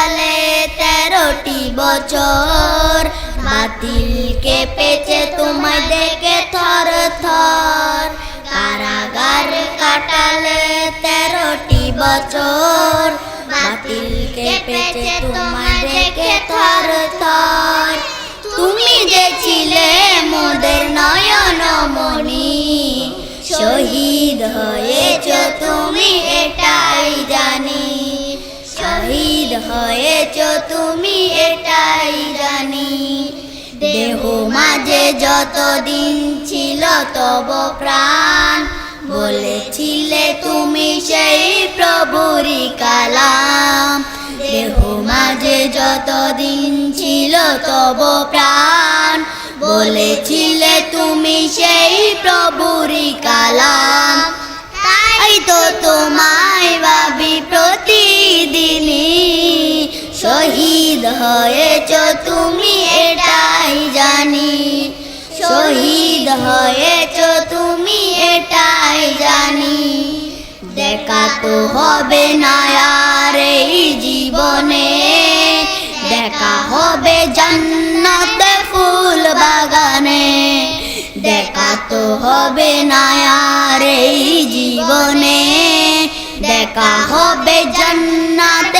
কাটালে তেরোটি বছর। বাতিল কেঁপেছে তোমায় দেখে থর থর। কারাগার কাটালে তেরোটি বছর। বাতিল কেঁপেছে তোমায় দেখে থর থর। তুমি যে ছিলে মোদের নয়ন মনি শহীদ হয়েছ তুমি শহীদ হয়েছ তুমি এটাই জানি। দেহ মাঝে যতদিন ছিল তব প্রাণ। বলেছিলে তুমি সেই প্রভুরি কালাম। দেহ মাঝে যতদিন ছিল তব প্রাণ। বলেছিলে তুমি সেই প্রভুরি কালাম। তাই তো তোমায় হয়েছ তুমি এটাই জানি। শহীদ হয়েছ তুমি এটাই জানি। দেখা তো হবে না আর এই জীবনে। দেখা হবে জান্নাতে ফুল বাগানে। দেখা তো হবে না আর এই জীবনে। দেখা হবে জান্নাতে